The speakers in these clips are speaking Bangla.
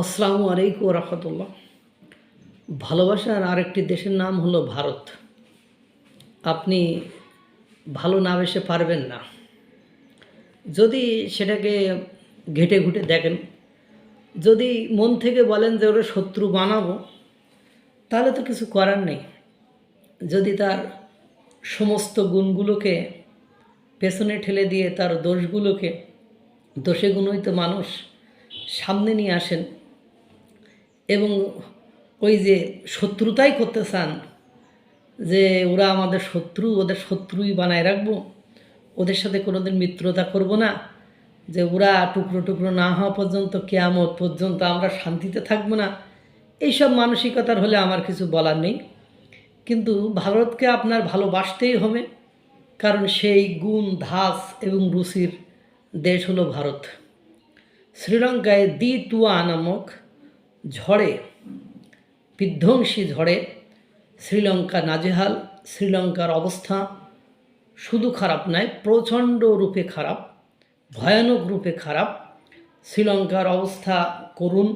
আসসালামু আলাইকুম রহমতুল্লাহ। ভালোবাসার আরেকটি দেশের নাম হলো ভারত। আপনি ভালো না বেসে পারবেন না। যদি সেটাকে ঘেটে ঘুটে দেখেন, যদি মন থেকে বলেন যে ওরা শত্রু বানাবো, তাহলে তো কিছু করার নেই। যদি তার সমস্ত গুণগুলোকে পেছনে ঠেলে দিয়ে তার দোষগুলোকে দোষে গুণই তো মানুষ সামনে নিয়ে আসেন এবং ওই যে শত্রুতাই করতে চান, যে ওরা আমাদের শত্রু, ওদের শত্রুই বানায় রাখব, ওদের সাথে কোনোদিন মিত্রতা করব না, যে ওরা টুকরো টুকরো না হওয়া পর্যন্ত, কেয়ামত পর্যন্ত আমরা শান্তিতে থাকব না, এইসব মানসিকতার হলে আমার কিছু বলার নেই। কিন্তু ভারতকে আপনার ভালোবাসতেই হবে, কারণ সেই গুণ ধাস এবং রুচির দেশ হলো ভারত। শ্রীলঙ্কায় দি তুয়া নামক ঝড়ে, বিধ্বংসী ঝড়ে শ্রীলঙ্কা নাজেহাল, শ্রীলঙ্কার অবস্থা শুধু খারাপ নয়, প্রচণ্ড রূপে খারাপ, ভয়ানক রূপে খারাপ। শ্রীলঙ্কার অবস্থা করুন,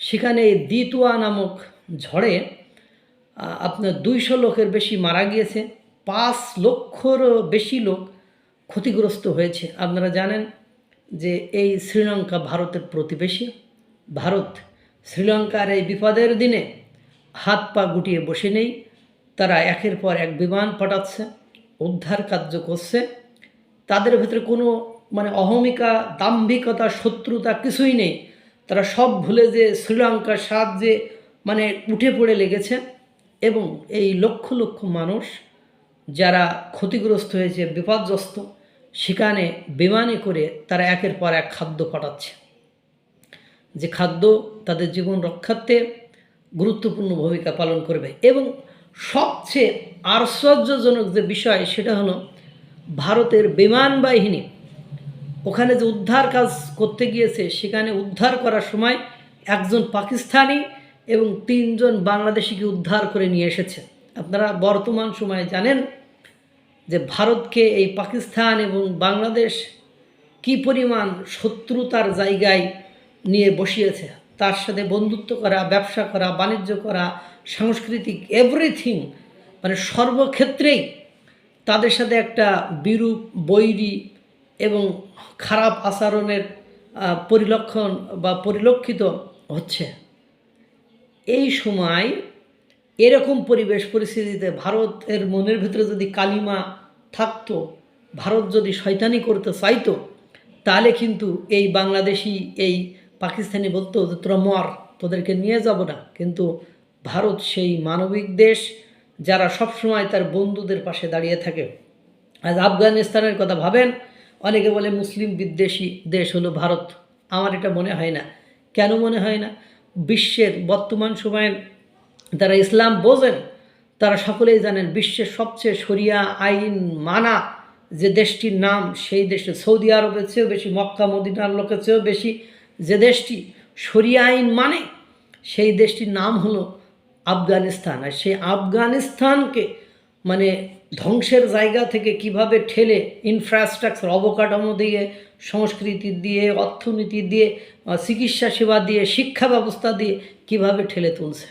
সেখানে দ্বিতুয়া নামক ঝড়ে আপনার দুইশো লোকের বেশি মারা গিয়েছে, পাঁচ লক্ষরও বেশি লোক ক্ষতিগ্রস্ত হয়েছে। আপনারা জানেন যে এই শ্রীলঙ্কা ভারতের প্রতিবেশী, ভারত শ্রীলঙ্কার এই বিপদের দিনে হাত পা গুটিয়ে বসে নেই। তারা একের পর এক বিমান পাঠাচ্ছে, উদ্ধার কার্য করছে। তাদের ভেতরে কোনো মানে অহমিকা, দাম্ভিকতা, শত্রুতা কিছুই নেই। তারা সব ভুলে যে শ্রীলঙ্কার সাহায্যে মানে উঠে পড়ে লেগেছে এবং এই লক্ষ লক্ষ মানুষ যারা ক্ষতিগ্রস্ত হয়েছে, বিপর্যস্ত, সেখানে বিমানে করে তারা একের পর এক খাদ্য পাঠাচ্ছে। যে খাদ্য তাদের জীবন রক্ষার্থে গুরুত্বপূর্ণ ভূমিকা পালন করবে। এবং সবচেয়ে আশ্চর্যজনক যে বিষয়, সেটা হলো ভারতের বিমান বাহিনী। ওখানে যে উদ্ধার কাজ করতে গিয়েছে, সেখানে উদ্ধার করার সময় একজন পাকিস্তানি এবং তিনজন বাংলাদেশিকে উদ্ধার করে নিয়ে এসেছে। আপনারা বর্তমান সময়ে জানেন যে ভারতকে এই পাকিস্তান এবং বাংলাদেশ কি পরিমাণ শত্রুতার জায়গায় নিয়ে বসিয়েছে। তার সাথে বন্ধুত্ব করা, ব্যবসা করা, বাণিজ্য করা, সাংস্কৃতিক এভরিথিং মানে সর্বক্ষেত্রেই তাদের সাথে একটা বিরূপ, বৈরী এবং খারাপ আচরণের পরিলক্ষণ বা পরিলক্ষিত হচ্ছে। এই সময় এরকম পরিবেশ পরিস্থিতিতে ভারতের মনের ভিতরে যদি কালিমা থাকতো, ভারত যদি শয়তানি করতে চাইতো, তাহলে কিন্তু এই বাংলাদেশি এই পাকিস্তানি বলতো যে, তোরা মর, তোদেরকে নিয়ে যাব না। কিন্তু ভারত সেই মানবিক দেশ যারা সবসময় তার বন্ধুদের পাশে দাঁড়িয়ে থাকে। আজ আফগানিস্তানের কথা ভাবেন, অনেকে বলে মুসলিম বিদ্বেষী দেশ হলো ভারত। আমার এটা মনে হয় না। কেন মনে হয় না? বিশ্বের বর্তমান সময়ের যারা ইসলাম বোঝেন, তারা সকলেই জানেন বিশ্বের সবচেয়ে শরিয়া আইন মানা যে দেশটির নাম, সেই দেশে সৌদি আরবের চেয়েও বেশি, মক্কা, মদিনার লোকের চেয়েও বেশি যে দেশটি শরিয়া আইন মানে সেই দেশটির নাম হলো আফগানিস্তান। আর সেই আফগানিস্তানকে মানে ধ্বংসের জায়গা থেকে কীভাবে ঠেলে ইনফ্রাস্ট্রাকচার অবকাঠামো দিয়ে, সংস্কৃতি দিয়ে, অর্থনীতি দিয়ে চিকিৎসা সেবা দিয়ে, শিক্ষা ব্যবস্থা দিয়ে কীভাবে ঠেলে তুলছে?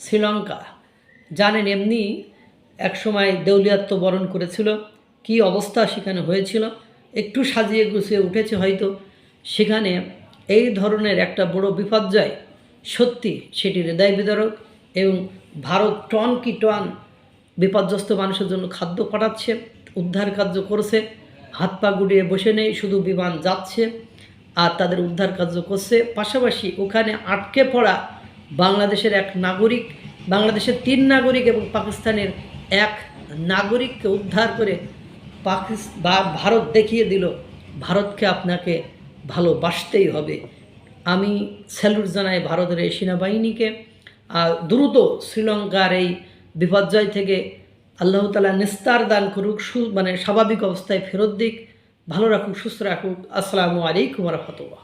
শ্রীলঙ্কা। জানেন, এমনি একসময় দেউলিয়াত্ব বরণ করেছিল। কি অবস্থা সেখানে হয়েছিল? একটু সাজিয়ে গুছিয়ে উঠেছে হয়তো। সেখানে এই ধরনের একটা বড় বিপর্যয় সত্যি সেটি হৃদয় বিদারক এবং ভারত টন কি টন বিপর্যস্ত মানুষের জন্য খাদ্য পাঠাচ্ছে, উদ্ধার কার্য করছে, হাত পা গুটিয়ে বসে নেই, শুধু বিমান যাচ্ছে আর তাদের উদ্ধার কার্য করছে। পাশাপাশি ওখানে আটকে পড়া বাংলাদেশের এক নাগরিক, বাংলাদেশের তিন নাগরিক এবং পাকিস্তানের এক নাগরিককে উদ্ধার করে পাকিস বা ভারত দেখিয়ে দিল, ভারতকে আপনাকে ভালোবাসতেই হবে। আমি স্যালুট জানাই ভারতের এই সেনাবাহিনীকে। দ্রুত শ্রীলঙ্কার এই বিপর্যয় থেকে আল্লাহ তালা নিস্তার দান করুক, সু মানে স্বাভাবিক অবস্থায় ফেরত দিক। ভালো রাখুক, সুস্থ রাখুক। আসসালামু আলাইকুম রহমতুল্লাহ।